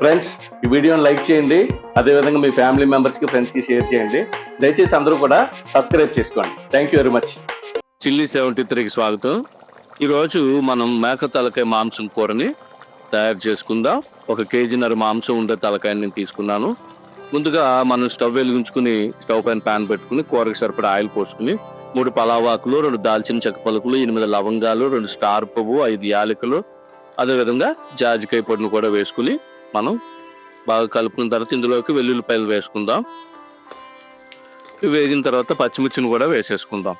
Friends ఈ వీడియోని like చేయండి. అదేవిధంగా మీ ఫ్యామిలీ మెంబర్స్కి ఫ్రెండ్స్కి షేర్ చేయండి. దయచేసి అందరూ కూడా సబ్స్క్రైబ్ చేసుకోండి. Thank you very much chilli seventy త్రీకి స్వాగతం. ఈరోజు మనం మేక తలకాయ మాంసం కూరని తయారు చేసుకుందాం. ఒక కేజీన్నర మాంసం ఉండే తలకాయని నేను తీసుకున్నాను. ముందుగా మనం స్టవ్ వెలిగించుకుని స్టవ్ పైన ప్యాన్ పెట్టుకుని కూరకి సరిపడా ఆయిల్ పోసుకుని మూడు పలావాకులు రెండు దాల్చిన చెక్క పలుకులు ఎనిమిది లవంగాలు రెండు స్టార్ పువ్వు ఐదు యాలకులు అదేవిధంగా జాజికాయ పొడిని కూడా వేసుకుని మనం బాగా కలుపుకున్న తర్వాత ఇందులోకి వెల్లుల్లిపాయలు వేసుకుందాం. వేగిన తర్వాత పచ్చిమిర్చిని కూడా వేసేసుకుందాం.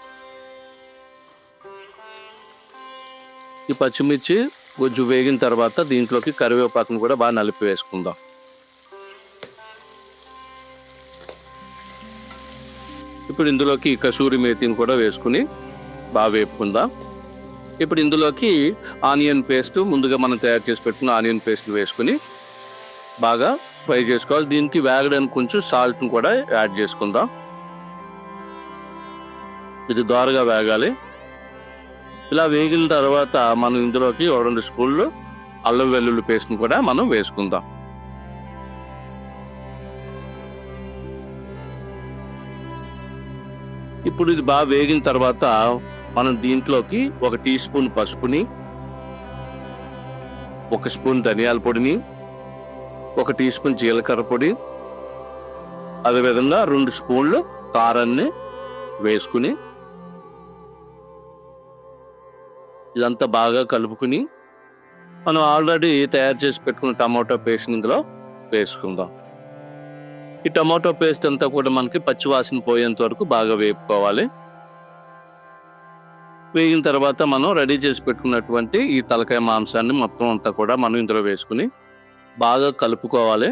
ఈ పచ్చిమిర్చి కొంచెం వేగిన తర్వాత దీంట్లోకి కరివేపాకును కూడా బాగా నలిపి వేసుకుందాం. ఇప్పుడు ఇందులోకి కసూరి మేతిని కూడా వేసుకుని బాగా వేపుకుందాం. ఇప్పుడు ఇందులోకి ఆనియన్ పేస్ట్ ముందుగా మనం తయారు చేసి పెట్టుకున్న ఆనియన్ పేస్ట్ వేసుకుని బాగా ఫ్రై చేసుకోవాలి. దీనికి వేగడానికి కొంచెం సాల్ట్ని కూడా యాడ్ చేసుకుందాం. ఇది దోరగా వేగాలి. ఇలా వేగిన తర్వాత మనం ఇందులోకి రెండు స్పూన్లు అల్లం వెల్లుల్లి పేస్ట్ని కూడా మనం వేసుకుందాం. ఇప్పుడు ఇది బాగా వేగిన తర్వాత మనం దీంట్లోకి ఒక టీ స్పూన్ పసుపుని ఒక స్పూన్ ధనియాల పొడిని ఒక టీ స్పూన్ జీలకర్ర పొడి అదేవిధంగా రెండు స్పూన్లు కారాన్ని వేసుకుని ఇదంతా బాగా కలుపుకుని మనం ఆల్రెడీ తయారు చేసి పెట్టుకున్న టమాటో పేస్ట్ ఇందులో వేసుకుందాం. ఈ టమాటో పేస్ట్ అంతా కూడా మనకి పచ్చివాసన పోయేంత వరకు బాగా వేపుకోవాలి. వేగిన తర్వాత మనం రెడీ చేసి పెట్టుకున్నటువంటి ఈ తలకాయ మాంసాన్ని మొత్తం అంతా కూడా మనం ఇందులో వేసుకుని బాగా కలుపుకోవాలి.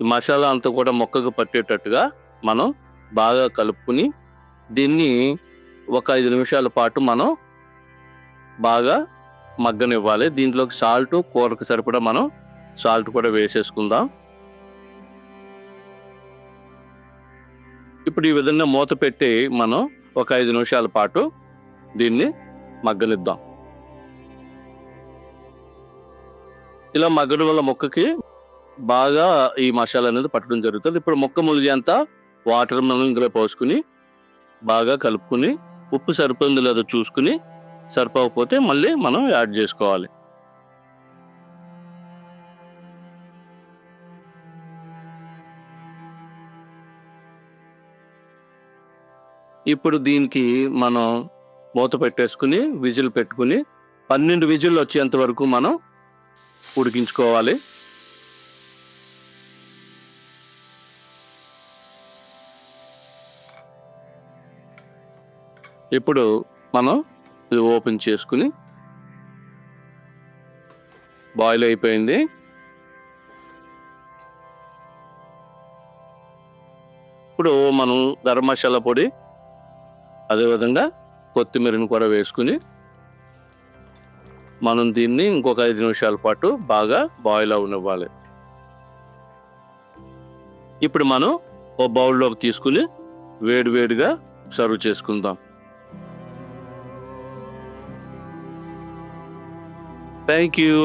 ఈ మసాలా అంతా కూడా మొక్కకు పట్టేటట్టుగా మనం బాగా కలుపుకుని దీన్ని ఒక ఐదు నిమిషాల పాటు మనం బాగా మగ్గనివ్వాలి. దీంట్లోకి సాల్ట్ కూరకు సరిపడా మనం సాల్ట్ కూడా వేసేసుకుందాం. ఇప్పుడు ఈ విధంగా మూత పెట్టి మనం ఒక ఐదు నిమిషాల పాటు దీన్ని మగ్గనిద్దాం. ఇలా మగ్గడం వల్ల మొక్కకి బాగా ఈ మసాలా అనేది పట్టడం జరుగుతుంది. ఇప్పుడు మొక్క ములిగేంత వాటర్ మనం ఇందులో పోసుకుని బాగా కలుపుకుని ఉప్పు సరిపోయిందో లేదో చూసుకుని సరిపోకపోతే మళ్ళీ మనం యాడ్ చేసుకోవాలి. ఇప్పుడు దీనికి మనం మూత పెట్టేసుకుని విజిల్ పెట్టుకుని పన్నెండు విజిల్ వచ్చేంత వరకు మనం ఉడికించుకోవాలి. ఇప్పుడు మనం ఇది ఓపెన్ చేసుకుని బాయిల్ అయిపోయింది. ఇప్పుడు మనం గరం మసాలా పొడి అదేవిధంగా కొత్తిమీరని కూడా వేసుకుని మనం దీన్ని ఇంకొక ఐదు నిమిషాల పాటు బాగా బాయిల్ అవనివ్వాలి. ఇప్పుడు మనం ఓ బౌల్లోకి తీసుకుని వేడివేడిగా సర్వ్ చేసుకుందాం. Thank you